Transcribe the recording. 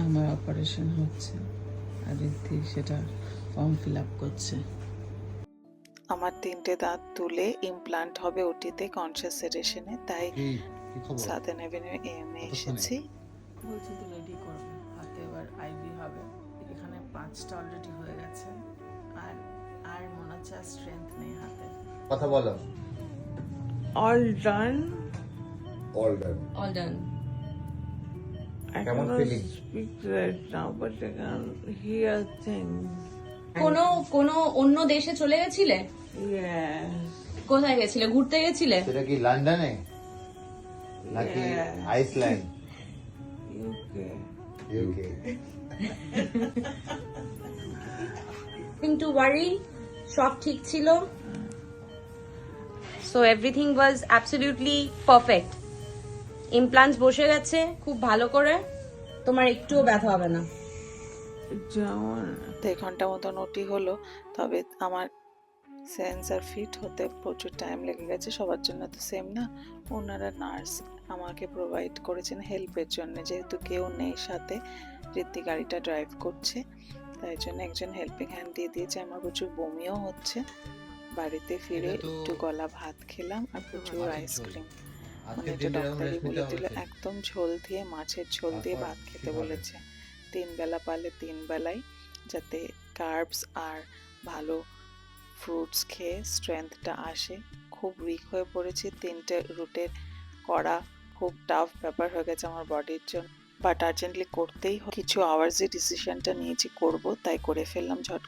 আমার অপারেশন হচ্ছে। আর ঋদ্ধি সেটা ফর্ম ফিল আপ করছে। আমার তিনটে দাঁত তুলে ইমপ্লান্ট হবে ওটিতে কনসিয়াস সেডেশনে তাই সাদেন অ্যাভিনিউ এমএ এসেছি। বলছি তো রেডি করবে। হাতে এবার আইভি হবে। এখানে পাঁচটা অলরেডি হয়ে গেছে। আর আর মনে হচ্ছে আর স্ট্রেংথ নেই হাতে। কথা বলো। All done all done all done. I কেমন ফিলিং অন্য দেশে চলে গেছিলে? কোথায় গেছিলে? ঘুরতে গেছিলে? কি লন্ডনে? আইসল্যান্ড? কিন্তু ওয়ারি সব ঠিক ছিল? So everything was absolutely perfect implants বসে গেছে খুব ভালো করে। তোমার একটুও ব্যথা হবে না। যেমন দেড় ঘণ্টা মতন ওটি হলো তবে আমার সেন্সার ফিট হতে প্রচুর টাইম লেগে গেছে সবার জন্য তো সেম না। ওনারা নার্স আমাকে প্রোভাইড করেছেন হেল্পের জন্য যেহেতু কেউ নেই সাথে ঋদ্ধি গাড়িটা ড্রাইভ করছে। তাই জন্য একজন হেল্পিং হ্যান্ড দিয়ে দিয়েছে আমার প্রচুর বমিও হচ্ছে। বাড়িতে ফিরে একটু গলা ভাত খেলাম আর প্রচুর। আইসক্রিম নিতে দিল হয়েছে। একদম ঝোল দিয়ে মাছের ঝোল দিয়ে ভাত খেতে বলেছে। তিন বেলা পারলে তিন বেলায় যাতে কার্বস আর ভালো ফ্রুটস খেয়ে স্ট্রেংথটা আসে। খুব উইক হয়ে পড়েছি তিনটে রুটের করা খুব টাফ ব্যাপার হয়ে গেছে আমার বডির জন্য। বাট আর্জেন্টলি করতেই। কিছু আওয়ার্সে ডিসিশনটা নিয়েছি করব তাই করে ফেললাম ঝট